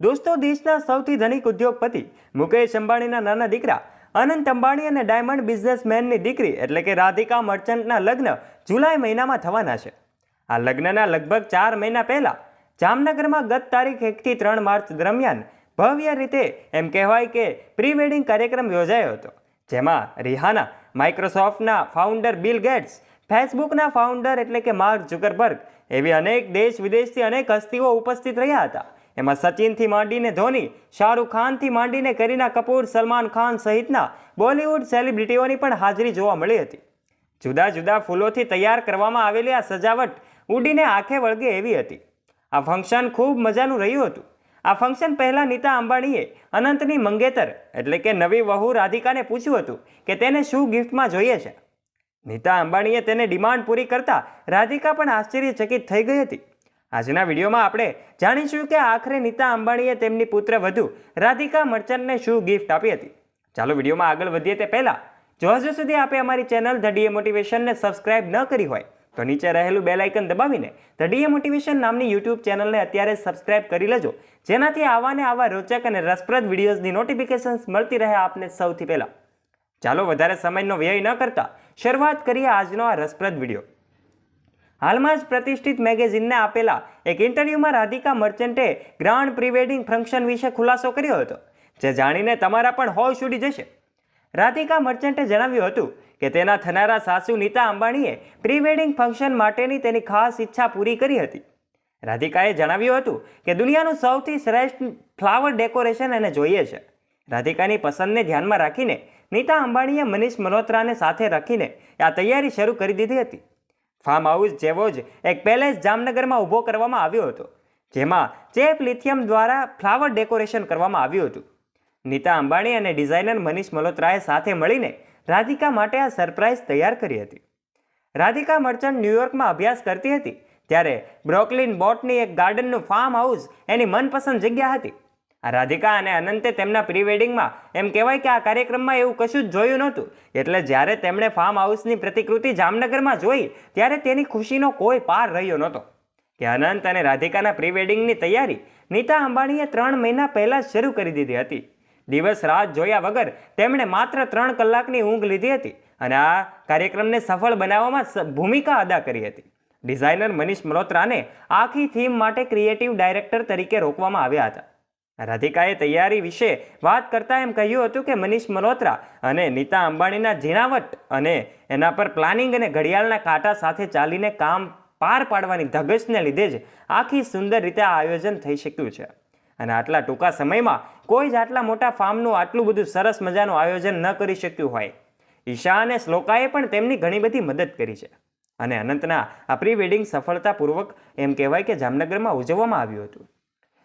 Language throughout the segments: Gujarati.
દોસ્તો, દેશના સૌથી ધનિક ઉદ્યોગપતિ મુકેશ અંબાણીના નાના દીકરા અનંત અંબાણી અને ડાયમંડ બિઝનેસમેનની દીકરી એટલે કે રાધિકા મર્ચન્ટના લગ્ન જુલાઈ મહિનામાં થવાના છે. આ લગ્નના લગભગ ચાર મહિના પહેલા જામનગરમાં ગત તારીખ એકથી ત્રણ માર્ચ દરમિયાન ભવ્ય રીતે એમ કહેવાય કે પ્રી વેડિંગ કાર્યક્રમ યોજાયો હતો, જેમાં રિહાના, માઇક્રોસોફ્ટના ફાઉન્ડર બિલ ગેટ્સ, ફેસબુકના ફાઉન્ડર એટલે કે માર્ક ઝુકરબર્ગ એવી અનેક દેશ વિદેશથી અનેક હસ્તીઓ ઉપસ્થિત રહ્યા હતા. એમાં સચિનથી માંડીને ધોની, શાહરૂખ ખાનથી માંડીને કરીના કપૂર, સલમાન ખાન સહિતના બોલિવૂડ સેલિબ્રિટીઓની પણ હાજરી જોવા મળી હતી. જુદા જુદા ફૂલોથી તૈયાર કરવામાં આવેલી આ સજાવટ ઉડીને આંખે વળગે એવી હતી. આ ફંક્શન ખૂબ મજાનું રહ્યું હતું. આ ફંક્શન પહેલાં નીતા અંબાણીએ અનંતની મંગેતર એટલે કે નવી વહુ રાધિકાને પૂછ્યું હતું કે તેને શું ગિફ્ટમાં જોઈએ છે. નીતા અંબાણીએ તેને ડિમાન્ડ પૂરી કરતા રાધિકા પણ આશ્ચર્યચકિત થઈ ગઈ હતી. આજના વિડીયોમાં આપણે જાણીશું કે આખરે નીતા અંબાણીએ તેમની પુત્ર વધુ રાધિકા મર્ચન્ટને શું ગિફ્ટ આપી હતી. ચાલો વિડીયોમાં આગળ વધીએ તે પહેલાં, જો હજુ સુધી આપે અમારી ચેનલ ધ ડીએ મોટિવેશનને સબસ્ક્રાઇબ ન કરી હોય, તો નીચે રહેલું બેલ આઇકન દબાવીને ધ ડીએ મોટિવેશન નામની યુટ્યુબ ચેનલને અત્યારે સબસ્ક્રાઇબ કરી લેજો, જેનાથી આવાને આવા રોચક અને રસપ્રદ વિડીયોઝની નોટિફિકેશન્સ મળતી રહે આપને સૌથી પહેલાં. ચાલો વધારે સમયનો વ્યય ન કરતા શરૂઆત કરીએ આજનો આ રસપ્રદ વીડિયો હાલમાં જ પ્રતિષ્ઠિત મેગેઝિનને આપેલા એક ઇન્ટરવ્યૂમાં રાધિકા મર્ચન્ટે ગ્રાન્ડ પ્રિવેડિંગ ફંક્શન વિશે ખુલાસો કર્યો હતો, જે જાણીને તમારા પણ હોશ ઉડી જશે. રાધિકા મર્ચન્ટે જણાવ્યું હતું કે તેના થનારા સાસુ નીતા અંબાણીએ પ્રીવેડિંગ ફંક્શન માટેની તેની ખાસ ઈચ્છા પૂરી કરી હતી. રાધિકાએ જણાવ્યું હતું કે દુનિયાનું સૌથી શ્રેષ્ઠ ફ્લાવર ડેકોરેશન એને જોઈએ છે. રાધિકાની પસંદને ધ્યાનમાં રાખીને નીતા અંબાણીએ મનીષ મલ્હોત્રાને સાથે રાખીને આ તૈયારી શરૂ કરી દીધી હતી. ફાર્મ હાઉસ જેવો જ એક પેલેસ જામનગરમાં ઊભો કરવામાં આવ્યો હતો, જેમાં ચેપ લિથિયમ દ્વારા ફ્લાવર ડેકોરેશન કરવામાં આવ્યું હતું. નીતા અંબાણી અને ડિઝાઇનર મનીષ મલ્હોત્રાએ સાથે મળીને રાધિકા માટે આ સરપ્રાઇઝ તૈયાર કરી હતી. રાધિકા મર્ચન્ટ ન્યૂયોર્કમાં અભ્યાસ કરતી હતી, ત્યારે બ્રોકલિન બોટની એક ગાર્ડનનું ફાર્મ હાઉસ એની મનપસંદ જગ્યા હતી. રાધિકા અને અનંતે તેમના પ્રી વેડિંગમાં એમ કહેવાય કે આ કાર્યક્રમમાં એવું કશું જ જોયું નહોતું. એટલે જ્યારે તેમણે ફાર્મ હાઉસની પ્રતિકૃતિ જામનગરમાં જોઈ, ત્યારે તેની ખુશીનો કોઈ પાર રહ્યો નહોતો. કે અનંત અને રાધિકાના પ્રી વેડિંગની તૈયારી નીતા અંબાણીએ ત્રણ મહિના પહેલાં જ શરૂ કરી દીધી હતી. દિવસ રાત જોયા વગર તેમણે માત્ર ત્રણ કલાકની ઊંઘ લીધી હતી અને આ કાર્યક્રમને સફળ બનાવવામાં ભૂમિકા અદા કરી હતી. ડિઝાઇનર મનીષ મલોત્રાને આખી થીમ માટે ક્રિએટિવ ડાયરેક્ટર તરીકે રોકવામાં આવ્યા હતા. રાધિકાએ તૈયારી વિશે વાત કરતા એમ કહ્યું હતું કે મનીષ મલોત્રા અને નીતા અંબાણીના ઝીણાવટ અને એના પર પ્લાનિંગ અને ઘડિયાળના કાંટા સાથે ચાલીને કામ પાર પાડવાની ધગશને લીધે જ આખી સુંદર રીતે આ આયોજન થઈ શક્યું છે. અને આટલા ટૂંકા સમયમાં કોઈ જ આટલા મોટા ફાર્મનું આટલું બધું સરસ મજાનું આયોજન ન કરી શક્યું હોય. ઈશા અને શ્લોકાએ પણ તેમની ઘણી બધી મદદ કરી છે. અને અનંતના આ પ્રી વેડિંગ સફળતાપૂર્વક એમ કહેવાય કે જામનગરમાં ઉજવવામાં આવ્યું હતું.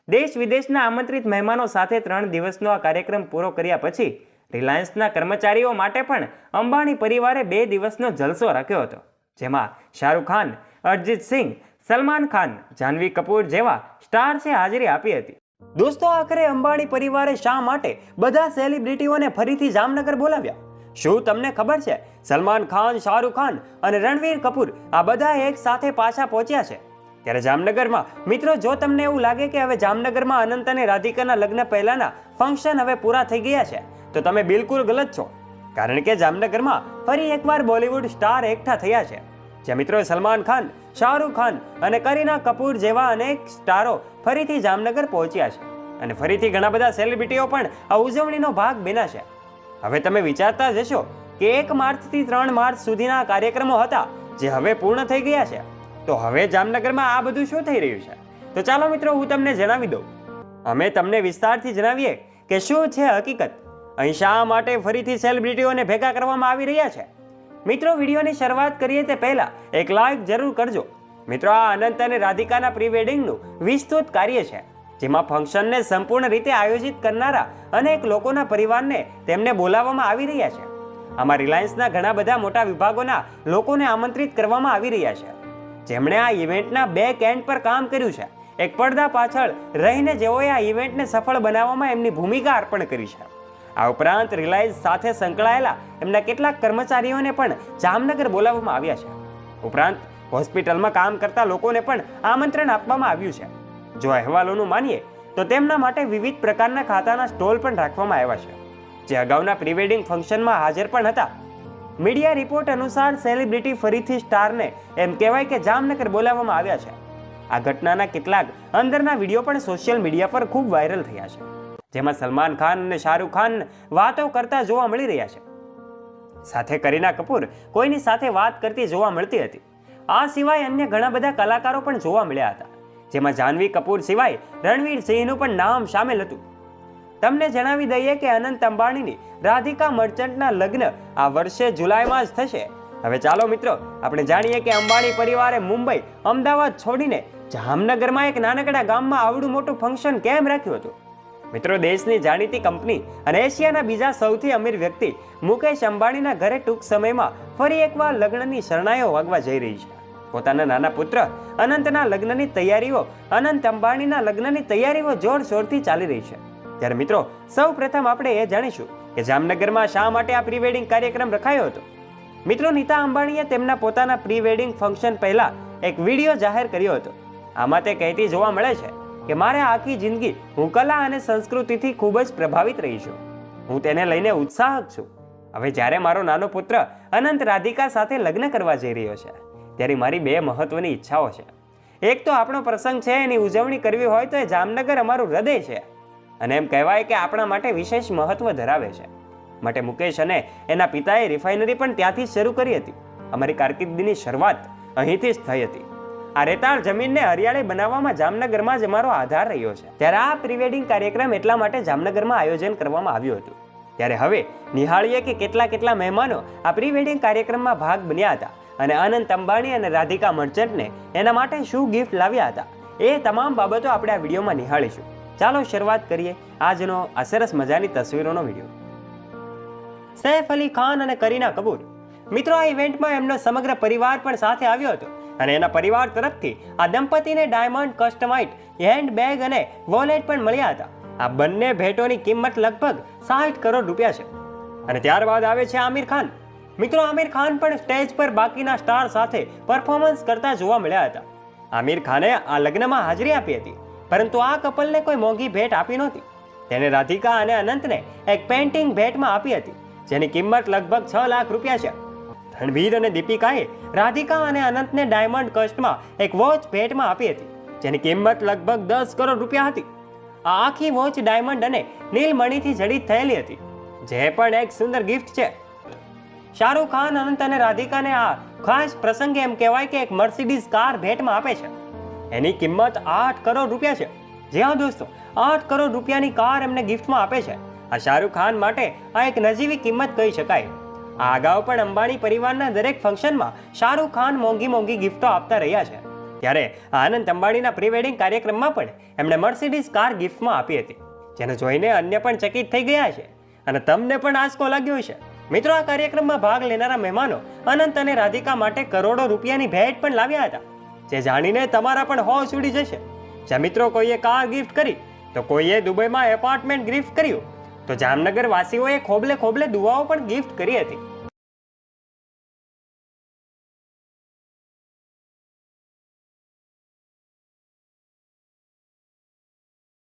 દેશ વિદેશના આમંત્રિત મહેમાનો સાથે ત્રણ દિવસનો આ કાર્યક્રમ પૂરો કર્યા પછી રિલાયન્સના કર્મચારીઓ માટે પણ અંબાણી પરિવારે બે દિવસનો જલસો રાખ્યો હતો, જેમાં શાહરૂખ ખાન, અરજીત સિંહ સલમાન ખાન જાહ્નવી કપૂર જેવા સ્ટાર્સે હાજરી આપી હતી. દોસ્તો, આખરે અંબાણી પરિવારે શા માટે બધા સેલિબ્રિટીઓને ફરીથી જામનગર બોલાવ્યા? શું તમને ખબર છે? સલમાન ખાન, શાહરૂખ ખાન અને રણવીર કપૂર આ બધા એક સાથે પાછા પહોંચ્યા છે? ત્યારે જામનગરમાં, મિત્રો, જો તમને એવું લાગે કે હવે જામનગરમાં અનંત અને રાધિકાના લગ્ન પહેલાના ફંક્શન હવે પૂરા થઈ ગયા છે, તો તમે બિલકુલ ગલત છો. કારણ કે જામનગરમાં ફરી એકવાર બોલિવૂડ સ્ટાર એકઠા થયા છે. જે મિત્રો સલમાન ખાન, શાહરૂખ ખાન અને કરીના કપૂર જેવા અનેક સ્ટારો ફરીથી જામનગર પહોંચ્યા છે અને ફરીથી ઘણા બધા સેલિબ્રિટીઓ પણ આ ઉજવણીનો ભાગ બન્યા છે. હવે તમે વિચારતા જ હશો કે એક માર્ચથી ત્રણ માર્ચ સુધીના કાર્યક્રમો હતા જે હવે પૂર્ણ થઈ ગયા છે. તો હવે જામનગરમાં આ બધું શું થઈ રહ્યું છે? તો ચાલો મિત્રો, હું તમને જણાવી દઉં. અમે તમને વિસ્તારથી જણાવીએ કે શું છે હકીકત? અહીં શા માટે ફરીથી સેલિબ્રિટીઓને ભેગા કરવામાં આવી રહ્યા છે? મિત્રો, વિડીયોની શરૂઆત કરીએ તે પહેલાં એક લાઈક જરૂર કરજો. મિત્રો, આ અનંત અને રાધિકાના પ્રી વેડિંગનું વિસ્તૃત કાર્ય છે, જેમાં ફંક્શનને સંપૂર્ણ રીતે આયોજિત કરનારા અનેક લોકોના પરિવારને તેમને બોલાવવામાં આવી રહ્યા છે. આમાં રિલાયન્સના ઘણા બધા મોટા વિભાગોના લોકોને આમંત્રિત કરવામાં આવી રહ્યા છે. જેમણે આ ઇવેન્ટના બેક એન્ડ પર કામ કર્યું છે. એક પડદા પાછળ રહીને જેઓએ આ ઇવેન્ટને સફળ બનાવવામાં એમની ભૂમિકા અર્પણ કરી છે. આ ઉપરાંત રિલાયન્સ સાથે સંકળાયેલા એમના કેટલાક કર્મચારીઓને પણ જામનગર બોલાવવામાં આવ્યા છે. ઉપરાંત હોસ્પિટલમાં કામ કરતા લોકોને પણ આમંત્રણ આપવામાં આવ્યું છે. જો અહેવાલોનું માનીએ, તો તેમના માટે વિવિધ પ્રકારના ખાતાના સ્ટોલ પણ રાખવામાં આવ્યા છે. જે અગાઉના પ્રિવેડિંગ ફંક્શનમાં હાજર પણ હતા. મીડિયા રિપોર્ટ અનુસાર સેલિબ્રિટી ફરીથી સ્ટારને એમ કહેવાય કે જામનગર બોલાવવામાં આવ્યા છે. આ ઘટનાના કેટલાક અંદરના વીડિયો પણ સોશિયલ મીડિયા પર ખૂબ વાયરલ થયા છે. જેમાં સલમાન ખાન અને શાહરૂખ ખાન વાતો કરતા જોવા મળી રહ્યા છે. સાથે કરીના કપૂર કોઈની સાથે વાત કરતી જોવા મળતી હતી. આ સિવાય અન્ય ઘણા બધા કલાકારો પણ જોવા મળ્યા હતા. જેમાં જાહ્નવી કપૂર સિવાય રણવીર સિંહનું પણ નામ સામેલ હતું. તમને જણાવી દઈએ કે અનંત અંબાણીની રાધિકા મર્ચન્ટના લગ્ન આ વર્ષે જુલાઈમાં જ થશે. હવે ચાલો મિત્રો, આપણે જાણીએ કે અંબાણી પરિવારે મુંબઈ, અમદાવાદ છોડીને જામનગરમાં એક નાનકડા ગામમાં આવડું મોટું ફંક્શન કેમ રાખ્યું હતું? મિત્રો, દેશની જાણીતી કંપની અને એશિયાના બીજા સૌથી અમીર વ્યક્તિ મુકેશ અંબાણીના ઘરે ટૂંક સમયમાં ફરી એકવાર લગ્નની શરણાઈઓ વાગવા જઈ રહી છે. પોતાના નાના પુત્ર અનંતના લગ્નની તૈયારીઓ અનંત અંબાણીના લગ્નની તૈયારીઓ જોરશોરથી ચાલી રહી છે. ત્યારે મિત્રો, સૌ પ્રથમ આપણે એ જાણીશું કે જામનગરમાં શા માટે આ પ્રીવેડિંગ કાર્યક્રમ રખાયો હતો? મિત્રો, નીતા અંબાણીએ તેમના પોતાના પ્રીવેડિંગ ફંક્શન પહેલા એક વીડિયો જાહેર કર્યો હતો. આમાં તે કહેતી જોવા મળે છે કે મારે આખી જિંદગી હું કલા અને સંસ્કૃતિથી ખૂબ જ પ્રભાવિત રહી છું. હું તેને લઈને ઉત્સાહક છું. હવે જ્યારે મારો નાનો પુત્ર અનંત રાધિકા સાથે લગ્ન કરવા જઈ રહ્યો છે, ત્યારે મારી બે મહત્વની ઈચ્છાઓ છે. એક તો આપણો પ્રસંગ છે, એની ઉજવણી કરવી હોય તો એ જામનગર અમારું હૃદય છે. અને એમ કહેવાય કે આપણા માટે વિશેષ મહત્વ ધરાવે છે. માટે મુકેશ અને એના પિતાએ રિફાઇનરી પણ ત્યાંથી શરૂ કરી હતી. અમારી કારકિર્દીની શરૂઆત અહીંથી જ થઈ હતી. આ રેતાળ જમીનને હરિયાળી બનાવવામાં જામનગરમાં જ અમારો આધાર રહ્યો છે. ત્યારે આ પ્રિવેડિંગ કાર્યક્રમ એટલા માટે જામનગરમાં આયોજન કરવામાં આવ્યું હતું. ત્યારે હવે નિહાળીએ કે કેટલા કેટલા મહેમાનો આ પ્રિવેડિંગ કાર્યક્રમમાં ભાગ બન્યા હતા અને અનંત અંબાણી અને રાધિકા મર્ચન્ટને એના માટે શું ગિફ્ટ લાવ્યા હતા, એ તમામ બાબતો આપણે આ વિડીયોમાં નિહાળીશું. ચાલો શરૂઆત કરીએ આજનો આ સરસ મજાની તસવીરોનો વીડિયો. સૈફ અલી ખાન અને કરીના કપૂર. મિત્રો, આ ઇવેન્ટમાં એમનો સમગ્ર પરિવાર પણ સાથે આવ્યો હતો અને એના પરિવાર તરફથી આ દંપતીને ડાયમંડ કસ્ટમાઇટ હેન્ડ બેગ અને વોલેટ પણ મળ્યા હતા. આ બંને ભેટોની કિંમત લગભગ સાઠ કરોડ રૂપિયા છે. અને ત્યારબાદ આવે છે આમિર ખાન. મિત્રો, આમિર ખાન પણ સ્ટેજ પર બાકીના સ્ટાર સાથે પરફોર્મન્સ કરતા જોવા મળ્યા હતા. આમિર ખાને આ લગ્નમાં હાજરી આપી હતી. પરંતુ આ કપલને કોઈ મોંઘી ભેટ આપી નહોતી. તેને રાધિકા અને અનંતને એક પેન્ટિંગ ભેટમાં આપી હતી, જેની કિંમત લગભગ છ લાખ રૂપિયા છે. રણવીર અને દીપિકાએ રાધિકા અને અનંતને ડાયમંડ કસ્ટમાં એક વોચ ભેટમાં આપી હતી, જેની કિંમત લગભગ દસ કરોડ રૂપિયા હતી. આ આખી વોચ ડાયમંડ અને નીલમણીથી જડિત થયેલી હતી, જે પણ એક સુંદર ગિફ્ટ છે. શાહરૂખ ખાન, અનંત અને રાધિકાને આ ખાસ પ્રસંગે એમ કહેવાય કે એક મર્સિડીઝ કાર ભેટમાં આપે છે. એની કિંમત આઠ કરોડ રૂપિયા છે. જી હા દોસ્તો, આઠ કરોડ રૂપિયાની કાર એમને ગિફ્ટમાં આપે છે. આ શાહરૂખ ખાન માટે આ એક નજીવી કિંમત કહી શકાય. આ અગાઉ પણ અંબાણી પરિવારના દરેક ફંક્શનમાં શાહરૂખ ખાન મોંઘી મોંઘી ગિફ્ટો આપતા રહ્યા છે. ત્યારે આનંદ અંબાણીના પ્રી વેડિંગ કાર્યક્રમમાં પણ એમણે મર્સિડીઝ કાર ગિફ્ટમાં આપી હતી, જેને જોઈને અન્ય પણ ચકિત થઈ ગયા છે. અને તમને પણ આંચકો લાગ્યો છે મિત્રો, આ કાર્યક્રમમાં ભાગ લેનારા મહેમાનો અનંત અને રાધિકા માટે કરોડો રૂપિયાની ભેટ પણ લાવ્યા હતા. જે જાણીને તમારા પણ હોશ ઉડી જશે. જ્યાં મિત્રો કોઈએ કાર ગિફ્ટ કરી, તો કોઈએ દુબઈમાં એપાર્ટમેન્ટ ગિફ્ટ કર્યું. તો જામનગર વાસીઓએ ખોબલે ખોબલે દુવાઓ પણ ગિફ્ટ કરી હતી.